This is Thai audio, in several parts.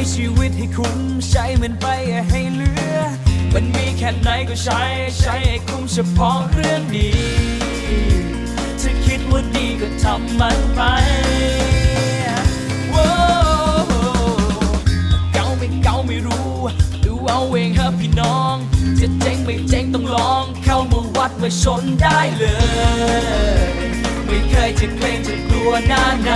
ใชีวิตให้คุ้มใช้มันไปให้เหลือ มันมีแค่ไหนก็ใช้ใช้ให้คุ้มเฉพาะเรื่องดีถ้าคิดว่าดีก็ทำมันไปเก่าไม่เก่าไม่รู้ ดูเอาเองเรัพี่น้อง จะเจ๊งไม่เจ๊งต้องลอง เข้ามาวัดมาชนได้เลย ไม่เคยจะเกรงจะกลัวหน้าไหน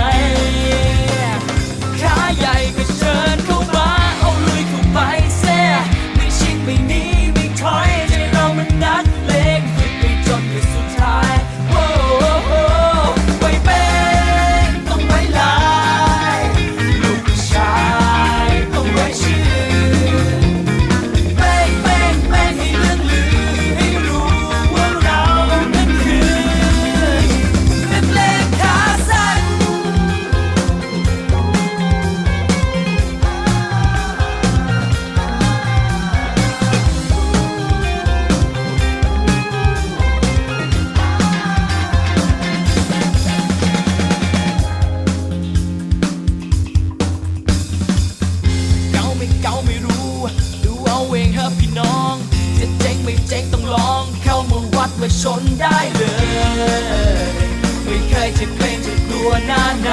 มาชนได้เลย ไม่เคยจะเกรงจะกลัวหน้าไหน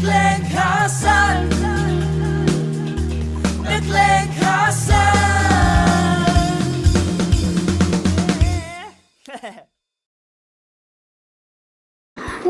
berkeley casa.